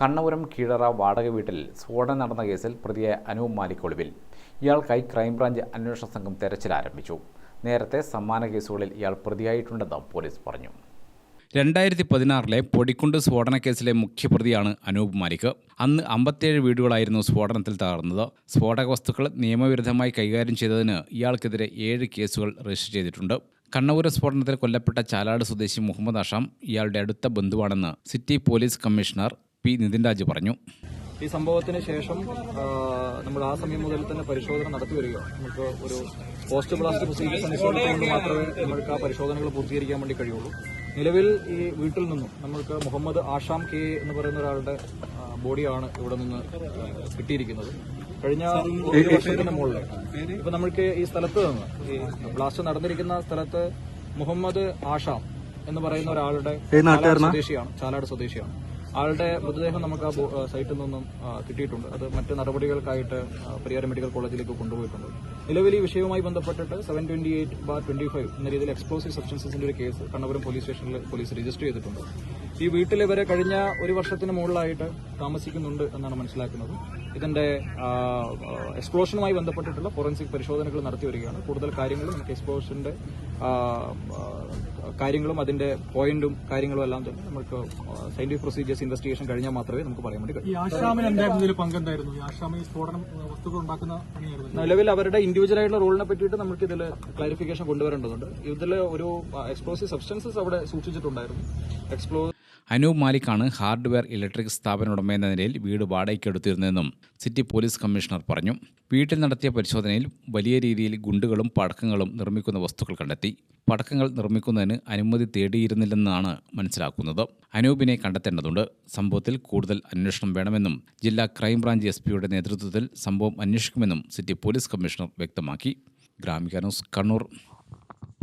കണ്ണപുരം കീഴറ വാടക വീട്ടിൽ സ്ഫോടനം നടന്ന കേസിൽ പ്രതിയായ അനൂപ് മാലിക് ഒളിവിൽ ഇയാൾക്കായി ക്രൈംബ്രാഞ്ച് അന്വേഷണ സംഘം തെരച്ചിൽ ആരംഭിച്ചു. നേരത്തെ സമ്മാന കേസുകളിൽ ഇയാൾ പ്രതിയായിട്ടുണ്ടെന്ന് പോലീസ് പറഞ്ഞു. രണ്ടായിരത്തി പതിനാറിലെ പൊടിക്കുണ്ട് സ്ഫോടന കേസിലെ മുഖ്യപ്രതിയാണ് അനൂപ് മാലിക്. അന്ന് അമ്പത്തിയേഴ് വീടുകളായിരുന്നു സ്ഫോടനത്തിൽ തകർന്നത്. സ്ഫോടക വസ്തുക്കൾ നിയമവിരുദ്ധമായി കൈകാര്യം ചെയ്തതിന് ഇയാൾക്കെതിരെ ഏഴ് കേസുകൾ രജിസ്റ്റർ ചെയ്തിട്ടുണ്ട്. കണ്ണൂർ സ്ഫോടനത്തിൽ കൊല്ലപ്പെട്ട ചാലാട് സ്വദേശി മുഹമ്മദ് അഷാം ഇയാളുടെ അടുത്ത ബന്ധുവാണെന്ന് city police commissioner P Nithin Raj പറഞ്ഞു. ഈ സംഭവത്തിന് ശേഷം നമ്മൾ ആ സമയം മുതൽ തന്നെ പരിശോധന നടത്തി വരികയാണ്. നമുക്ക് ഒരു പോസ്റ്റ് ബ്ലാസ്റ്റ് പ്രൊസീജിയേഴ്സ് അനുസരിച്ചുകൊണ്ട് മാത്രമേ നമ്മൾക്ക് ആ പരിശോധനകൾ പൂർത്തീകരിക്കാൻ വേണ്ടി കഴിയുള്ളൂ. നിലവിൽ ഈ വീട്ടിൽ നിന്നും നമ്മൾക്ക് മുഹമ്മദ് ആഷാം കെ എന്ന് പറയുന്ന ഒരാളുടെ ബോഡിയാണ് ഇവിടെ നിന്ന് കിട്ടിയിരിക്കുന്നത്. കഴിഞ്ഞ ഒരു വർഷത്തിന് മുകളിൽ ഇപ്പൊ നമ്മൾക്ക് ഈ സ്ഥലത്ത് നിന്ന് ഈ ബ്ലാസ്റ്റ് നടന്നിരിക്കുന്ന സ്ഥലത്ത് മുഹമ്മദ് ആഷാം എന്ന് പറയുന്ന ഒരാളുടെ സ്വദേശിയാണ്. ചാലാട് സ്വദേശിയാണ്. ആളുടെ മൃതദേഹം നമുക്ക് ആ സൈറ്റിൽ നിന്നും കിട്ടിയിട്ടുണ്ട്. അത് മറ്റ് നടപടികൾക്കായിട്ട് പരിയാരം മെഡിക്കൽ കോളേജിലേക്ക് കൊണ്ടുപോയിട്ടുണ്ട്. നിലവിൽ ഈ വിഷയവുമായി ബന്ധപ്പെട്ടിട്ട് seven twenty eight bar twenty five എന്ന രീതിയിൽ എക്സ്പ്ലോസീവ് സബ്സ്റ്റൻസസിന്റെ ഒരു കേസ് കണ്ണപുരം പോലീസ് സ്റ്റേഷനിൽ പോലീസ് രജിസ്റ്റർ ചെയ്തിട്ടുണ്ട്. ഈ വീട്ടിൽ ഇവരെ കഴിഞ്ഞ ഒരു വർഷത്തിന് മുകളിലായിട്ട് താമസിക്കുന്നുണ്ട് എന്നാണ് മനസ്സിലാക്കുന്നത്. ഇതിന്റെ എക്സ്പ്ലോഷനുമായി ബന്ധപ്പെട്ടിട്ടുള്ള ഫോറൻസിക് പരിശോധനകൾ നടത്തി വരികയാണ്. കൂടുതൽ കാര്യങ്ങളും നമുക്ക് എക്സ്പ്ലോഷന്റെ കാര്യങ്ങളും അതിന്റെ പോയിന്റും കാര്യങ്ങളും എല്ലാം തന്നെ നമുക്ക് സയന്റിഫിക് പ്രൊസീജിയേഴ്സ് ഇൻവെസ്റ്റിഗേഷൻ കഴിഞ്ഞാൽ മാത്രമേ നമുക്ക് പറയാൻ വേണ്ടി കഴിയൂ. നിലവിൽ അവരുടെ ഇൻഡിവിജ്വൽ ആയിട്ടുള്ള റോളിനെ പറ്റിയിട്ട് നമുക്ക് ഇതിൽ ക്ലാരിഫിക്കേഷൻ കൊണ്ടുവരേണ്ടതുണ്ട്. ഇതിൽ ഒരു എക്സ്പ്ലോസീവ് സബ്സ്റ്റൻസസ് അവിടെ സൂക്ഷിച്ചിട്ടുണ്ടായിരുന്നു. എക്സ്പ്ലോ അനൂപ് മാലിക്കാണ് ഹാർഡ്വെയർ ഇലക്ട്രിക് സ്ഥാപന ഉടമ എന്ന നിലയിൽ വീട് വാടകയ്ക്കെടുത്തിരുന്നതെന്നും സിറ്റി പോലീസ് കമ്മീഷണർ പറഞ്ഞു. വീട്ടിൽ നടത്തിയ പരിശോധനയിൽ വലിയ രീതിയിൽ ഗുണ്ടുകളും പടക്കങ്ങളും നിർമ്മിക്കുന്ന വസ്തുക്കൾ കണ്ടെത്തി. പടക്കങ്ങൾ നിർമ്മിക്കുന്നതിന് അനുമതി തേടിയിരുന്നില്ലെന്നാണ് മനസ്സിലാക്കുന്നത്. അനൂപിനെ കണ്ടെത്തേണ്ടതുണ്ട്. സംഭവത്തിൽ കൂടുതൽ അന്വേഷണം വേണമെന്നും ജില്ലാ ക്രൈംബ്രാഞ്ച് എസ് പിയുടെ നേതൃത്വത്തിൽ സംഭവം അന്വേഷിക്കുമെന്നും സിറ്റി പോലീസ് കമ്മീഷണർ വ്യക്തമാക്കി. ഗ്രാമിക ന്യൂസ് കണ്ണൂർ.